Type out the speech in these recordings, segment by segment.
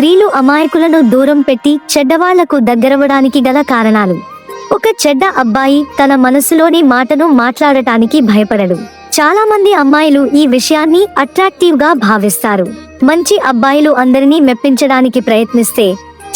స్త్రీలు అమాయకులను దూరం పెట్టి చెడ్డవాళ్ళకు దగ్గరవడానికి గల కారణాలు. ఒక చెడ్డ అబ్బాయి తన మనసులోని మాటను మాట్లాడటానికి భయపడడు. చాలా మంది అమ్మాయిలు ఈ విషయాన్ని అట్రాక్టివ్గా భావిస్తారు. మంచి అబ్బాయిలు అందరినీ మెప్పించడానికి ప్రయత్నిస్తే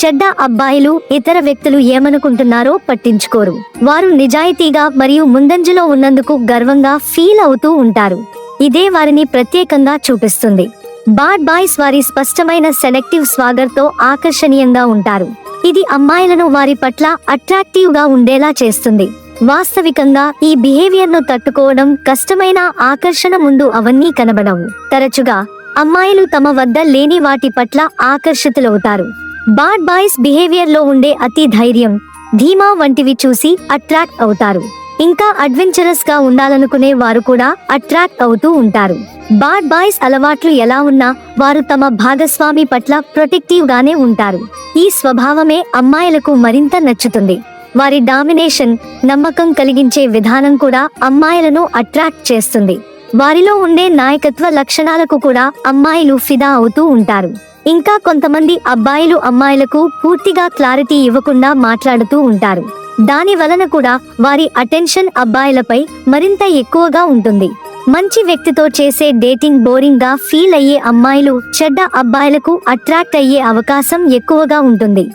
చెడ్డ అబ్బాయిలు ఇతర వ్యక్తులు ఏమనుకుంటున్నారో పట్టించుకోరు. వారు నిజాయితీగా మరియు ముందంజలో ఉన్నందుకు గర్వంగా ఫీల్ అవుతూ ఉంటారు. ఇదే వారిని ప్రత్యేకంగా చూపిస్తుంది. బాడ్ బాయ్స్ వారి స్పష్టమైన సెలెక్టివ్ స్వాగర్తో ఆకర్షణీయంగా ఉంటారు. ఇది అమ్మాయిలను వారి పట్ల అట్రాక్టివ్గా ఉండేలా చేస్తుంది. వాస్తవికంగా ఈ బిహేవియర్ను తట్టుకోవడం కష్టమైన ఆకర్షణ ముందు అవన్నీ కనబడవు. తరచుగా అమ్మాయిలు తమ వద్ద లేని వాటి పట్ల ఆకర్షితులవుతారు. బాడ్ బాయ్స్ బిహేవియర్లో ఉండే అతి ధైర్యం ధీమా వంటివి చూసి అట్రాక్ట్ అవుతారు. ఇంకా అడ్వెంచరస్గా ఉండాలనుకునే వారు కూడా అట్రాక్ట్ అవుతూ ఉంటారు. బాడ్ బాయ్స్ అలవాట్లు ఎలా ఉన్నా వారు తమ భాగస్వామి పట్ల ప్రొటెక్టివ్ గానే ఉంటారు. ఈ స్వభావమే అమ్మాయిలకు మరింత నచ్చుతుంది. వారి డామినేషన్ నమ్మకం కలిగించే విధానం కూడా అమ్మాయిలను అట్రాక్ట్ చేస్తుంది. వారిలో ఉండే నాయకత్వ లక్షణాలకు కూడా అమ్మాయిలు ఫిదా అవుతూ ఉంటారు. ఇంకా కొంతమంది అబ్బాయిలు అమ్మాయిలకు పూర్తిగా క్లారిటీ ఇవ్వకుండా మాట్లాడుతూ ఉంటారు. దాని వలన కూడా వారి అటెన్షన్ అబ్బాయిలపై మరింత ఎక్కువగా ఉంటుంది. మంచి వ్యక్తితో చేసే డేటింగ్ బోరింగ్గా ఫీల్ అయ్యే అమ్మాయిలు చెడ్డ అబ్బాయిలకు అట్రాక్ట్ అయ్యే అవకాశం ఎక్కువగా ఉంటుంది.